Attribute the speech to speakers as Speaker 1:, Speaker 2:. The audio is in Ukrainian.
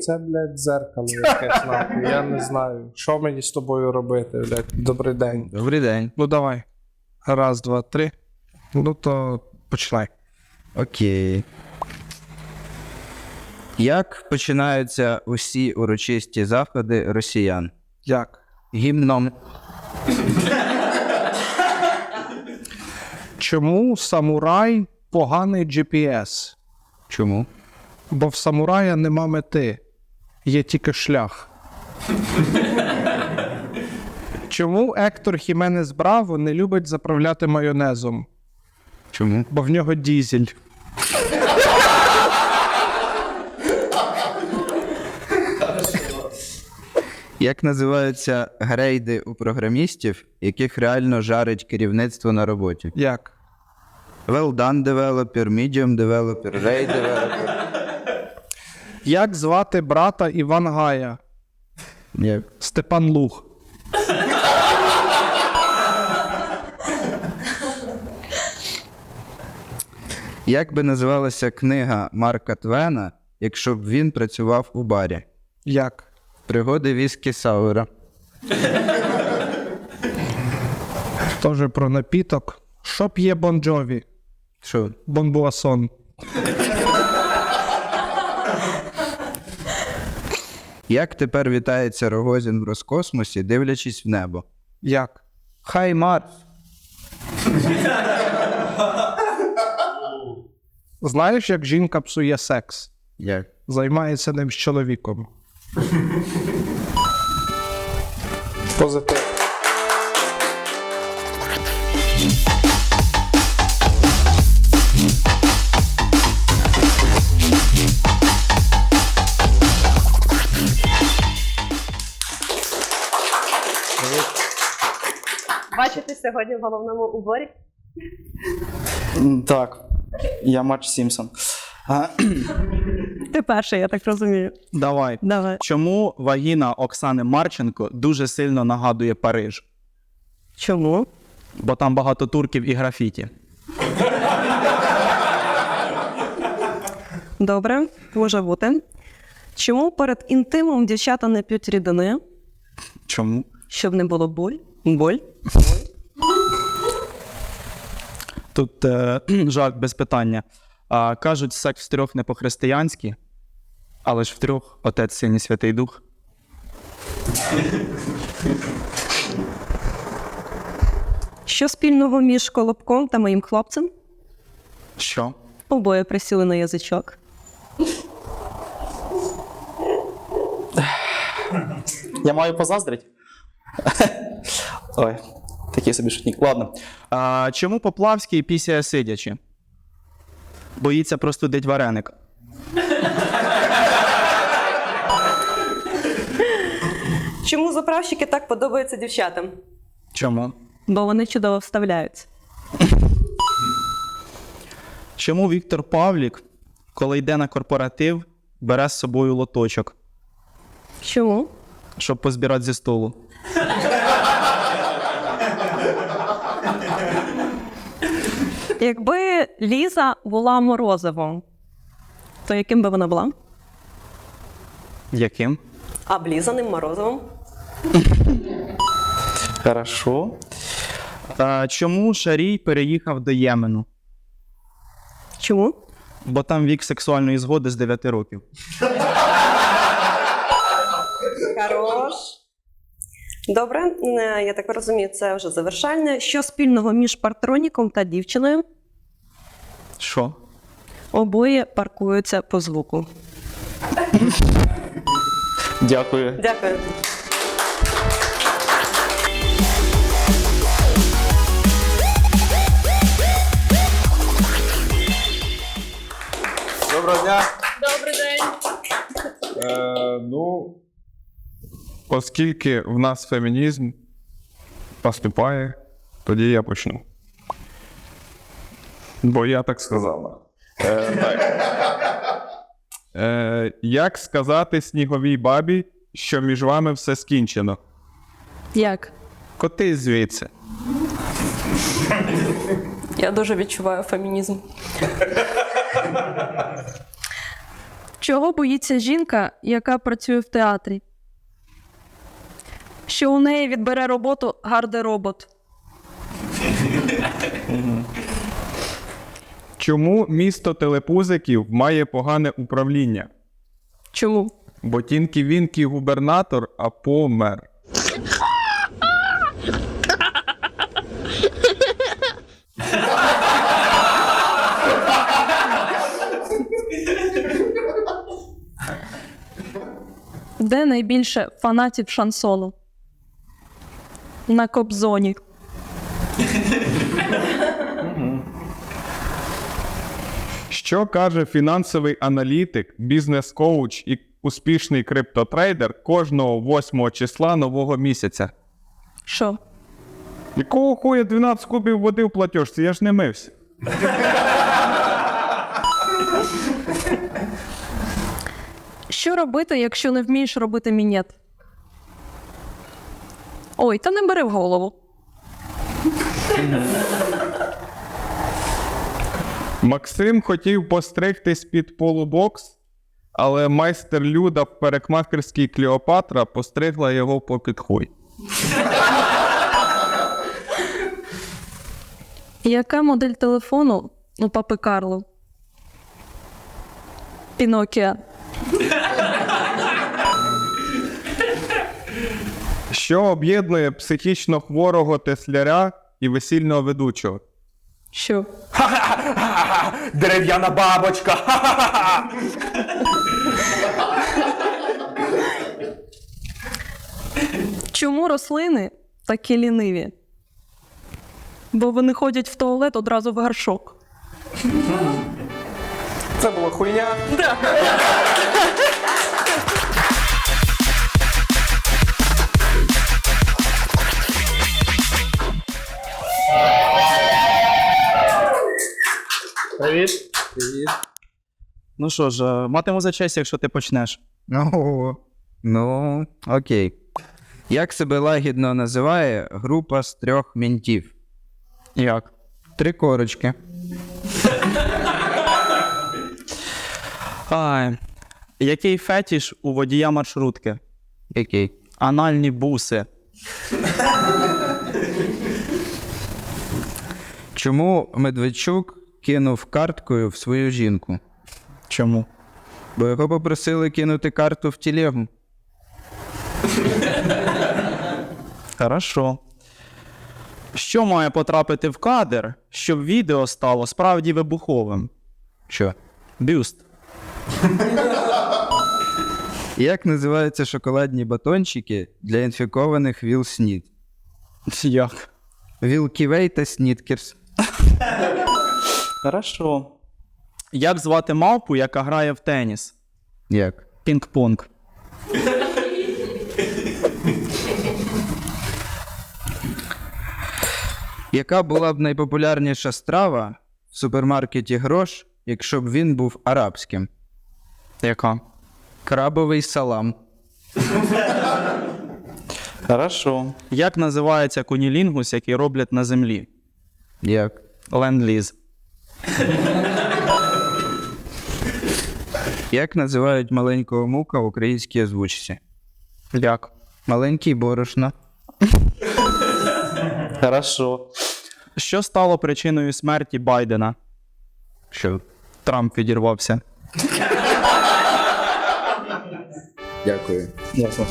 Speaker 1: Це, блядь, дзеркало якесь нахуй. Я не знаю. Що мені з тобою робити, блядь? Добрий день.
Speaker 2: Добрий день.
Speaker 1: Ну давай. Раз, два, три. Ну то починай.
Speaker 2: Окей. Як починаються усі урочисті заходи росіян?
Speaker 1: Як?
Speaker 2: Гімном.
Speaker 1: Чому самурай поганий GPS?
Speaker 2: Чому?
Speaker 1: Бо в самурая нема мети, є тільки шлях. Чому Ектор Хіменес Браво не любить заправляти майонезом?
Speaker 2: Чому?
Speaker 1: Бо в нього дізель.
Speaker 2: Як називаються грейди у програмістів, яких реально жарить керівництво на роботі?
Speaker 1: Як?
Speaker 2: Well done developer, medium developer, ray developer.
Speaker 1: Як звати брата Івангая?
Speaker 2: Як?
Speaker 1: Степан Луг.
Speaker 2: Як би називалася книга Марка Твена, якщо б він працював у барі?
Speaker 1: Як?
Speaker 2: Пригоди віскі Сауера.
Speaker 1: Тоже про напіток. Що п'є Бон Джові?
Speaker 2: Що?
Speaker 1: Бонбуасон.
Speaker 2: Як тепер вітається Рогозін в Роскосмосі, дивлячись в небо?
Speaker 1: Як?
Speaker 2: Хай Марс.
Speaker 1: Знаєш, як жінка псує секс?
Speaker 2: Як?
Speaker 1: Займається ним з чоловіком. Позитив.
Speaker 3: Бачите сьогодні в головному уборі?
Speaker 4: Так, я Марч Сімпсон. А,
Speaker 3: Ти перший, я так розумію.
Speaker 4: Давай.
Speaker 3: Давай.
Speaker 4: Чому вагіна Оксани Марченко дуже сильно нагадує Париж?
Speaker 3: Чому?
Speaker 4: Бо там багато турків і графіті.
Speaker 3: Добре, може бути. Чому перед інтимом дівчата не п'ють рідини,
Speaker 4: Чому?
Speaker 3: щоб не було боль? Боль?
Speaker 4: Тут е, жарт без питання. А, кажуть, секс в трьох не по-християнськи, але ж в трьох Отець Син і Святий Дух.
Speaker 3: Що спільного між колобком та моїм хлопцем?
Speaker 4: Що?
Speaker 3: Обоє присіли на язичок.
Speaker 4: Я маю позаздрить? Ой, такий собі шутник. Ладно. А, чому Поплавський пісяє сидячи? Боїться простудить вареник.
Speaker 3: Чому заправщики так подобаються дівчатам?
Speaker 4: Чому?
Speaker 3: Бо вони чудово вставляються.
Speaker 4: Чому Віктор Павлік, коли йде на корпоратив, бере з собою лоточок,
Speaker 3: Чому?
Speaker 4: щоб позбирати зі столу?
Speaker 3: Якби Ліза була морозивом, то яким би вона була?
Speaker 4: Яким?
Speaker 3: Облізаним морозивом.
Speaker 4: Хорошо. А, чому Шарій переїхав до Ємену?
Speaker 3: Чому?
Speaker 4: Бо там вік сексуальної згоди з 9 років.
Speaker 3: Хорош. Добре, е, я так розумію, це вже завершальне. Що спільного між партроніком та дівчиною?
Speaker 4: Що?
Speaker 3: Обоє паркуються по звуку.
Speaker 4: Дякую.
Speaker 3: Дякую.
Speaker 1: Доброго дня.
Speaker 5: Добрий день.
Speaker 1: Е, ну, оскільки в нас фемінізм поступає, тоді я почну.
Speaker 5: Бо я так сказала. Е, так. Е, як сказати сніговій бабі, що між вами все скінчено?
Speaker 6: Як?
Speaker 5: Коти звідси.
Speaker 6: Я дуже відчуваю фемінізм. Чого боїться жінка, яка працює в театрі? Що у неї відбере роботу гардеробот.
Speaker 5: Чому місто телепузиків має погане управління?
Speaker 6: Чому?
Speaker 5: Бо тінкі вінкі губернатор, а помер.
Speaker 6: Де найбільше фанатів шансону? На Кобзоні.
Speaker 5: Що каже фінансовий аналітик, бізнес-коуч і успішний криптотрейдер кожного 8 числа нового місяця?
Speaker 6: Що?
Speaker 5: Якого хуя 12 кубів води в платіжці? Я ж не мився.
Speaker 6: Що робити, якщо не вмієш робити мінет? Ой, та не бери в голову.
Speaker 5: Максим хотів постригтись під полубокс, але майстер Люда в парикмахерській Клеопатра постригла його по підхуй.
Speaker 6: Яка модель телефону у папи Карло? Пінокіа.
Speaker 5: Що об'єднує психічно хворого тесляря і весільного ведучого?
Speaker 6: Що?
Speaker 7: Дерев'яна бабочка.
Speaker 6: Чому рослини такі ліниві? Бо вони ходять в туалет одразу в горшок.
Speaker 7: Це була хуйня.
Speaker 1: Привіт.
Speaker 4: Ну що ж, е, матиму за честь, якщо ти почнеш.
Speaker 2: Ну, ну, окей. Як себе лагідно називає група з трьох мінтів?
Speaker 4: Як?
Speaker 2: Три корочки.
Speaker 4: Ай. Який фетіш у водія маршрутки?
Speaker 2: Який?
Speaker 4: Анальні буси.
Speaker 2: Чому Медведчук кинув карткою в свою жінку?
Speaker 4: Чому?
Speaker 2: Бо його попросили кинути карту в телегу.
Speaker 4: Хорошо. Що має потрапити в кадр, щоб відео стало справді вибуховим?
Speaker 2: Що?
Speaker 4: Бюст.
Speaker 2: Як називаються шоколадні батончики для інфікованих Віл Снід?
Speaker 4: Як?
Speaker 2: Вілківей та Снідкерс.
Speaker 4: Хорошо. Як звати мавпу, яка грає в теніс?
Speaker 2: Як?
Speaker 4: Пінг-понг.
Speaker 2: Яка була б найпопулярніша страва в супермаркеті грош, якщо б він був арабським?
Speaker 4: Яка?
Speaker 2: Крабовий салам.
Speaker 4: Хорошо. Як називається кунілінгус, який роблять на землі?
Speaker 2: Як?
Speaker 4: Ленд-ліз.
Speaker 2: Як називають маленького мука в українській озвучці?
Speaker 4: Як?
Speaker 2: Маленький борошно.
Speaker 4: Хорошо. Що стало причиною смерті Байдена?
Speaker 2: Що?
Speaker 4: Трамп відірвався.
Speaker 2: Дякую.
Speaker 4: Дякую.